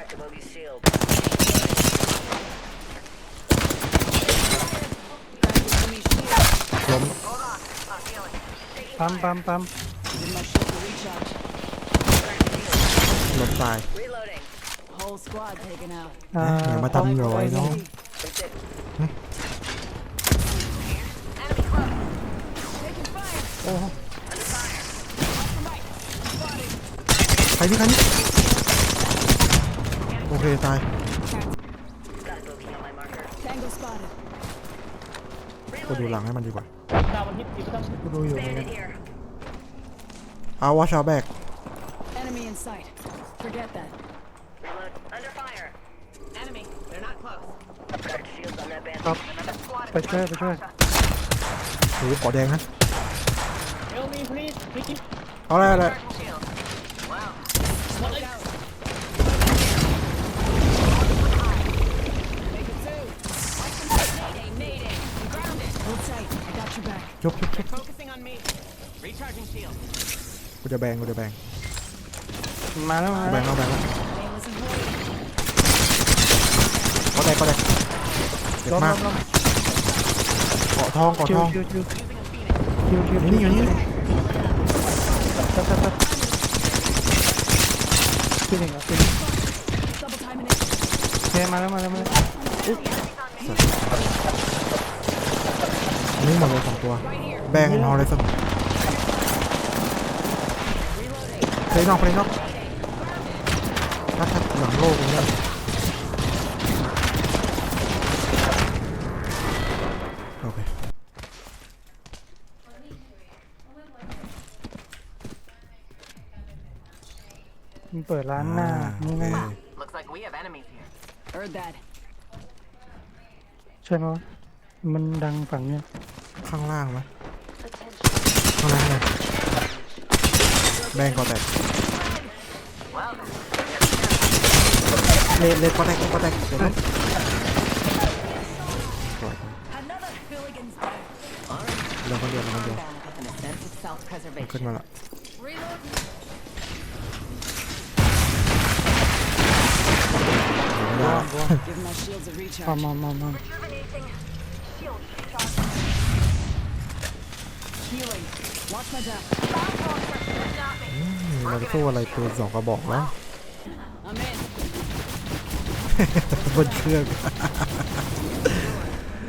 Cracked Moby's shield. ล้มปั๊มปั๊มปั๊ม Give my shield to recharge. ล้มตาย Reloading. Whole squad taken out. อ่าอย่ามาทำร้อยน้อง That's it. Taking fire. โอ้โหใครนี่ใครนี่ โอเค ตาย Got a bogey on my marker. Tango spotted. กูดูหลังให้มันดีกว่ากูดูอยู่เหมือนกัน Bandit here. เอาวอชเอาแบก Enemy in sight. Forget that. Reload. Under fire. Enemy. They're not close. Cracked shields on that bandit. ครับไปช่วยไปช่วยโอ้โหขอแดงนะ Help me, please. Please. เอาอะไรอะไร Shield. Wow. Smoke out. Make got your back. ยกยกยก Focusing on me. Recharging shield. กูจะแบงกูจะแบงมาแล้วมาแบแล้วงเอาแบงเอา Painless and holy. ก็ได้ก็ได้เจ็บล้มมาล้กมล้มเกาะทองเกาะคิทวองคิวคิว Using a phoenix. คิวคิวอยู่นี่อยู่นี่ตัดตัดตัดขึ้นอีกแล้วขึ้นอีก Double timing it. โอเคมาแล้วมาแล้วมาแล้วอัน นี่หมดเลยสองตัว Right here. แบงนอนเลยสมเพลงนอกเพลงนอกทัดทัดหลังโลกตรงนี้โอเคมันเปิดร้านหน้าอ่านี่โอเคไง Looks like we have enemies here. Heard that. ใช่ไหมวะมันดังฝั่งเนี้ย ข้างล่างไหมข้างล่างเลยแบงก็แตก Well, เลนเลนก็แตกก็แตกเดี๋ยวนะปล่อย Another hooligan's dead. เดี๋ยวคนเดียวเดี๋ยวคนเดียว and a sense of self-preservation. ขึ้นมาละ Reload. เดี๋ยวไม่ได้ Give my shields a มา recharge. มามาม เราจะสู้อะไรปืนสองกระบอกแล้ว I'm in. บนเครื่อง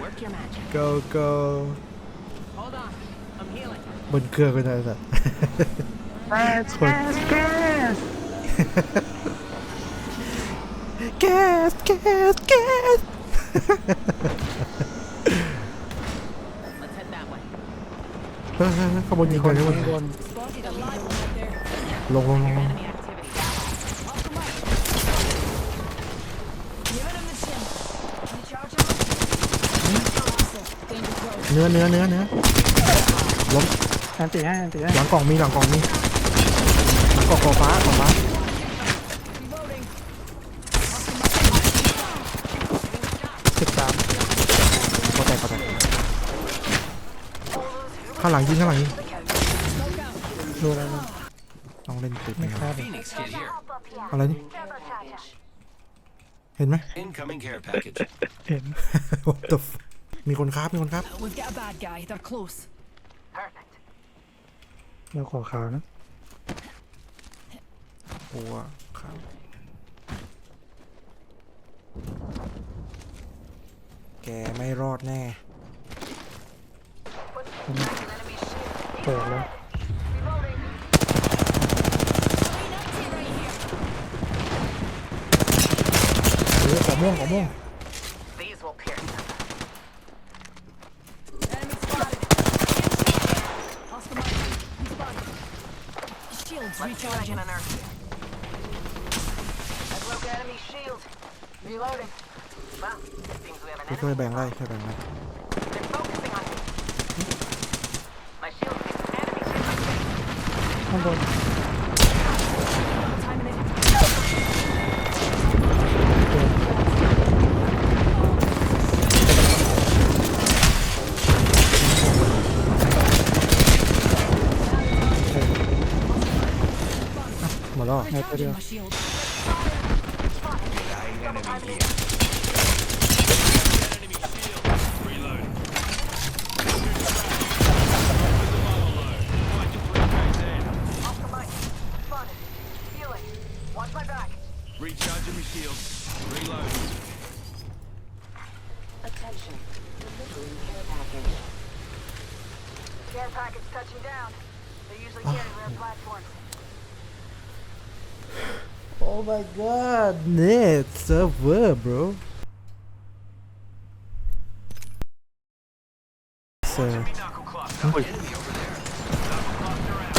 Work your magic. go go Hold on. I'm healing. บนเครื่องก็ได้สัตว์คนแก๊สแก๊สแก๊ส Let's head that way. เฮ้ยเฮ้ยเฮ้ยขางบวนยิงคนข้างบนข้างบน Spotted a live one right there. ลงลงลงลง Enemy activity. Off the mic. Give it him the chin. Recharge him. Hostile. Danger close. เนื้อเนื้อเนื้อเนื้อล้มอันตีให้อันตีให้หลังกล่องมีหลังกล่องมีหลังกล่องกล่องฟ้ากล่องฟ้า Reloading. สิบสาม ก็แตกก็แตก ข้างหลังยิงข้างหลังยิง Smoke out. ดูอะไรนะต้องเล่นติดไม่นะคครัรับบ Phoenix kit here. อะไรนี่ เห็นไหม Incoming care package. เห็น What the f- มีคนครับมีคนครับ We've got a bad guy. They're close. Perfect. เราขอขาวนะโอ้ครับแกไม่รอดแน่ เปิดแล้ว เฮ้ยของม่วงของม่วง These will pierce them. Enemy spotted. Oscar Mike. He's spotted. Shields Let's see what I recharging. can unearth here. I broke enemy shield. Reloading. Well, seems we have an ช่วยช่วย enemy. แบ่งไล่ช่วยแบ่งไล่ Shield. ข้างบน Timing it. หมดแล้วเหรอไงตัวเดียว My shield. Off the mic. Spotted. Healing. Watch my back. Recharging my shields. Reloading. Attention. Delivering care package. Care packets touching down. They usually carry rare platforms. Oh my god net server bro เซอร์ Knuckle cluster. Enemy over there. Knuckle cluster out.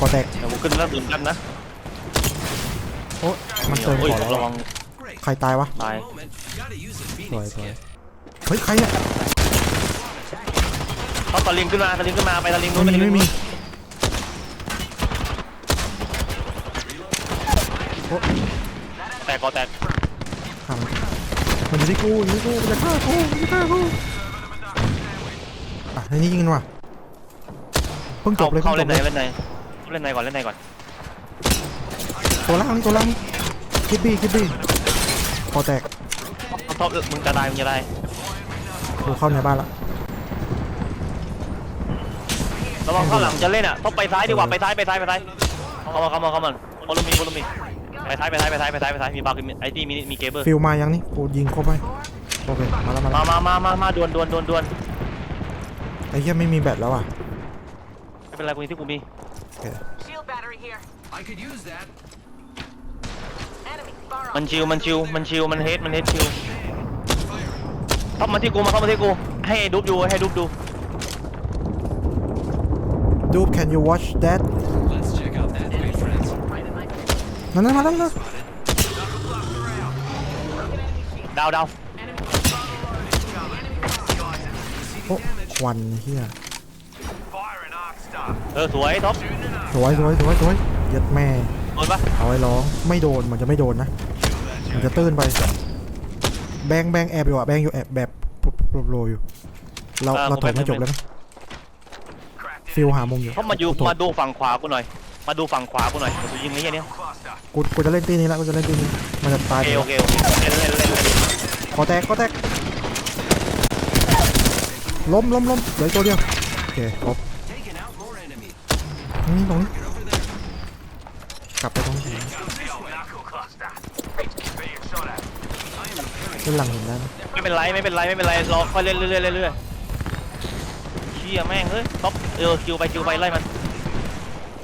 กอแตกเดี๋ยวกูขึ้นแล้วดื่มกันนะโอ้มันเติมโอ้ยก่อนแล้วระวัง Great. ใครตายวะ ตาย Moment. Gotta use the สวย Phoenix สวย kit. เฮ้ย ใครอะ เขาตะลิงขึ้นมาตะลิงขึ้นมาไปตะลิงนู้ไม่นมีตะลิงไม่มีนู้นแตกกอแตกทำมันอยู่ที่กูอยู่ที่กูมันจะฆ่ากูมันจะฆ่ากูอะในนี้ยิงกันว่ะเพิ่งจเข้าบเลยเข้าเพิ่งจเล่นบในเลยเล่นในเล่นในก่อนเล่นในก่อน ตัวล่างนี่ตัวล่างนี่คิดบี้คิดบี้คอแตกท็อปมึงจะได้มึงจะได้กูเข้าในบ้านละ ระวังเข้าหลังจะเล่นอะต้องไปซ้ายดีกว่าไปซ้ายไปซ้ายไปซ้ายเข้ามาเข้ามาเข้ามาบอลลูนมีบอลลูนมีไปซ้ายไปซ้ายไปซ้ายไปซ้ายไปซ้ายมีบาร์มีไอที่มีมีเกเบิลฟิลมายังนี่กูยิงครบไหมโอเคมาแล้วมาแล้วมามามามามาดวนดวนดวนดวนไอ้เหี้ยไม่มีแบตแล้วอะไม่เป็นไรกูมีที่กูมีโอเค Shield battery here. I could use that. Enemy. Far มัน off. ชิวมันชิวมันชิวมันเฮดมันเฮดชิวเข้ามาที่กูมาเข้ามาที่กูให้ดูดูให้ดูดู ดู can you watch that Let's check out that way, friends. นั่นนั่นมาแล้วนะดาวดาวโอ้ควันเฮีย Fire an arc star. เออสวยท็อปสวยสวยสวยสวยเย็ดแม่โดนปะเอาไว้ร้องไม่โดนมันจะไม่โดนนะมันจะตื้นไป แบงแบงแอบอยู่อะแบงอยู่แอบแบบโปรอยู่เราเราถอยไม่จบแล้วไหม Cracked ฟิลหามุมอยู่เขามาอยู่กูถมาดูฝั่งขวากูหน่อย มาดูฝั่งขวากูหน่อยเดี๋ยวกูยิงไอ้เหี้ยเนี้ย cluster. กูกูจะเล่นตีนี้แล้วกูจะเล่นตีนี้มันจะตายโอไปเคแล้โอวเคโอเคเล่นเล่นเล่นเล่นขอแตกขอแตกล้มล้มล้มเหลืออกตัวเดียวโอเคครบ Taking out more enemies. นี่ตรงนี้ Get over there. กลับไปตรงนี้ Comes the old knuckle cluster. Being shot at. I am repairing. เล่นหลังเห็นได้นะไม่เป็นไรไม่เป็นไรไม่เป็นไรรอค่อยเล่นเรื่อยๆเรื่อยๆเชี่ยแม่งเฮ้ยท็อปเออคิวไปคิวไปไล่มัน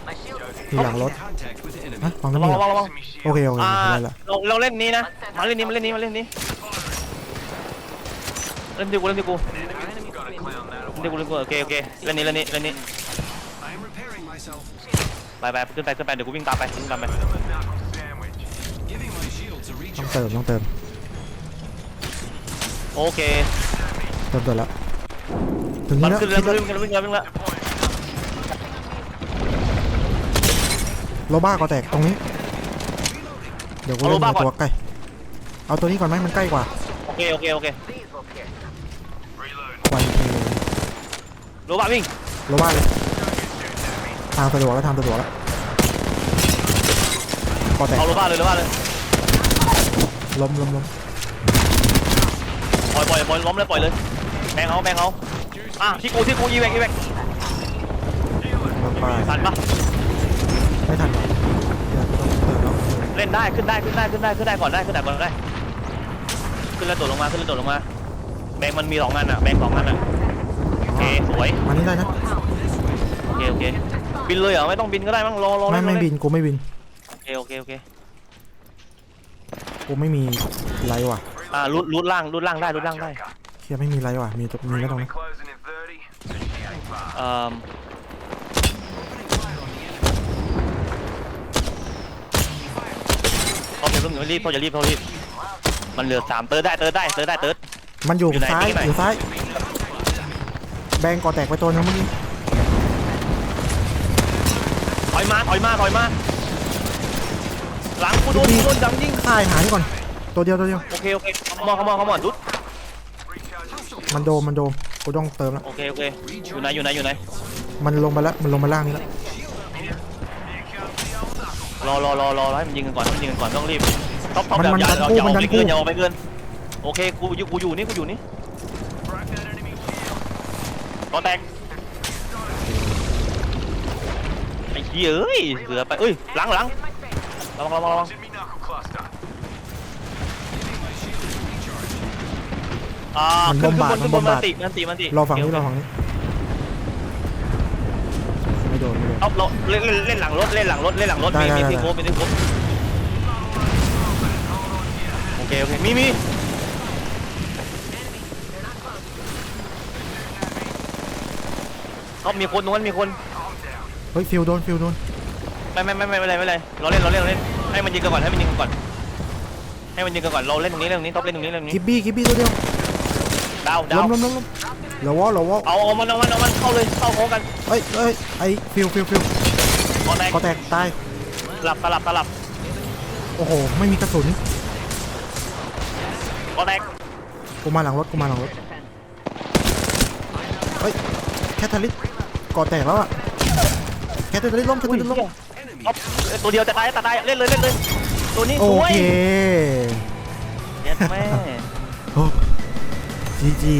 My shield. มีหลังรถ Contact with enemy. ฮะฟังระน้ำวัมีงเหรระอวังระวังโอเคโอเคอ่าไม่เป็นไรละเราเราเล่นนี้นะมาเล่นนี้มาเล่นนี้มาเล่นนี้เล่นที่กูเล่นที่กู Gotta clown that เล่นที่กูเล่นที่กูโอเคโอเคเล่นนี้เล่นนี้เล่นนี้ I am repairing myself. ไปไปขึ้นไปขึ้นไปเดี๋ยวกูวิ่งตามไปวิ่งตามไป With a knuckle sandwich. Giving my shields a ต้อง recharge. เติมต้องเติมโอเคเติมเติมแล้ วถึงมันี้นแล้วขึ้นแล้วคิดแล้ววิ่งแล้ววิ่งแล้ววิ่งแล้วโลบ้าก็แตกตรงนี้ เดี๋ยวกูเล่นในตัวใกล้เอาตัวนี้ก่อนไหมมันใกล้กว่าโอเคโอเคโอเค These will pierce. Reload. ควันเทโรบ้าวิ่งโลบ้าเลยทางสะดวกแล้วทางสะดวกแล้วก็แตกเอาโรบ้าเลยโรบ้าเลยล้มล้มล้มปล่อยปล่อยปล่อยล้มเลยปล่อยเลยแบงเอาแบงเอา อะที่กูที่กูยีแบงยีแบงล้มไปทันปะไม่ทันหรอกเดี๋ยวต้องเติมแล้วเล่นได้ขึ้นได้ขึ้นได้ขึ้นได้ขึ้นได้ก่อนได้ขึ้นได้ก่อนได้ ขึ้นแล้วโดดลงมาขึ้นแล้วโดดลงมา แบงมันมีสองอันอะแบงสองอันอะโอเคสวยมานี่ได้นะโอเคโอเคบินเลยเหรอไม่ต้องบินก็ได้มั้งรอรอไม่เล่นไม่รอเล่บินกูไม่บินโอเคโอเคโอเคกูไม่มีไรว่ะอ่ารูดรูดล่างรูดล่างได้รูดล่างได้เฮียไม่มีไรว่ะมีตัวมีแล้วตรง Be นี้ closing in 30. So she ain't far. เอ่อเขาอย่าเพิ่งรีบเขาอย่ารีบเขารีบ มันเหลือสามเติร์ดได้เติร์ดได้เติร์ดได้เติร์ด มันอยู่อยู่ไหนซ้ายที่ไหน อยู่ซ้าย แบงก่อแตกไปตัวนึงเมื่อกี้ถอยมาถอยมาถอยมาหลังกูโดนกูโดนดังยิงค่ายหานี่ก่อน ตัวเดียวตัวเดียว โอเคโอเคขมอนขมอนขมอนดุดมันโดมมันโดม กูต้องเติมแล้ว โอเคโอเคอยู่ไหนอยู่ไหนอยู่ไหนมันลงมาแล้ว มันลงมาล่างนี่แล้วโรอรอรอรอให้มันยิงกันก่อนให้มันยิงกันก่อนไม่ต้องรีบท็อปท็อปมันอย่ามันอย่าดันอย่ากู้ออกมันไปดันกู้ เกินอย่าออกไปเกินโอเคกูอยู่กูอยู่นี่กูอยู่นี่ Crack that enemy shield. ก็แตกไอ้เหี้ยเอ้ยเสือไปเอ้ยหลังหลังระวังระวังระวัง อ่ามันขึ้นบอมขึ้นบาบดนขึ้นบนมันบอมมับาดนติมันติมันติรอฝั่งนี้โเครอฝั่งนี้ไม่โดนไม่โดน เอาเราเล่นเล่นเล่นหลังรถเล่นหลังรถเล่นหลังรถได้มีได้มีได้ ที่โค้งมีที่โค้งโอเคโอเคมีมีเขามีคนตรงนั้นมีคนเฮ้ยฟิวโดนฟิวโดนไม่ไม่ไม่ไม่ไม่เป็นไรไม่เป็นไรเราเล่นเราเล่นเราเล่นให้มันยิงกันก่อนให้มันยิงกันก่อนให้มันยิงกันก่อนเราเล่นตรงนี้เล่นตรงนี้ท็อปเล่นตรงนี้เล่นตรงคินี้บบี้คิบบี้ตัวเดียว ดาวดาล้วมล้มล้มล้มเหลือวอลเหลือวอลเอาเอามันเอามันเอามันเข้าเลยเข้าโค้งกันเอ้ยเอ้ยไอ้ฟิวฟิวฟิวกอแตกก็แตกตายสลับสลับสลับโอ้โหไม่มีกระสุนกอแตกกูมาหลังรถกูมาหลังรถเฮ้ยแคทเทอริสก่อแตกแล้วอะแคทเทอริสล้มแคทเทอริสล้มเอาตัวเดียวจะตายจะตายเล่นเลยเล่นเลยตัวนี้โอสวยเคเนี่ยแม่ โอ้ จีจี